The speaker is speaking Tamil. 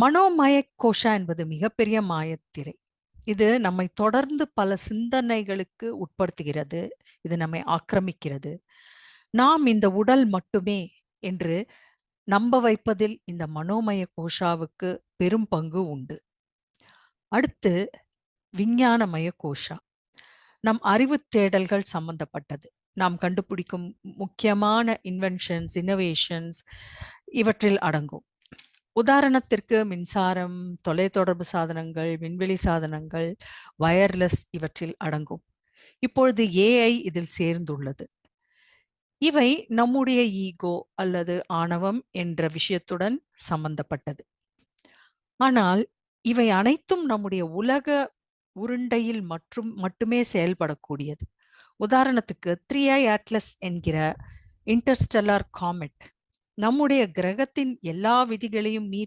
மனோமய கோஷா என்பது மிகப்பெரிய மாயத்திரை. இது நம்மை தொடர்ந்து பல சிந்தனைகளுக்கு உட்படுத்துகிறது. இது நம்மை ஆக்கிரமிக்கிறது. நாம் இந்த உடல் மட்டுமே என்று நம்ப வைப்பதில் இந்த மனோமய கோஷாவுக்கு பெரும் பங்கு உண்டு. அடுத்து விஞ்ஞானமய கோஷா. நம் அறிவு தேடல்கள் சம்பந்தப்பட்டது. நாம் கண்டுபிடிக்கும் முக்கியமான இன்வென்ஷன்ஸ், இன்னோவேஷன்ஸ் இவற்றில் அடங்கும். உதாரணத்திற்கு மின்சாரம், தொலைத்தொடர்பு சாதனங்கள், விண்வெளி சாதனங்கள், வயர்லெஸ் இவற்றில் அடங்கும். இப்பொழுது ஏஐ இதில் சேர்ந்துள்ளது. இவை நம்முடைய ஈகோ அல்லது ஆணவம் என்ற விஷயத்துடன் சம்பந்தப்பட்டது. ஆனால் இவை அனைத்தும் நம்முடைய உலக உருண்டையில் மற்றும் மட்டுமே செயல்படக்கூடியது. உதாரணத்துக்கு 3i அட்லஸ் என்கிற இன்டர்ஸ்டெல்லார் காமெட் நம்முடைய கிரகத்தின் எல்லா விதிகளையும் மீறி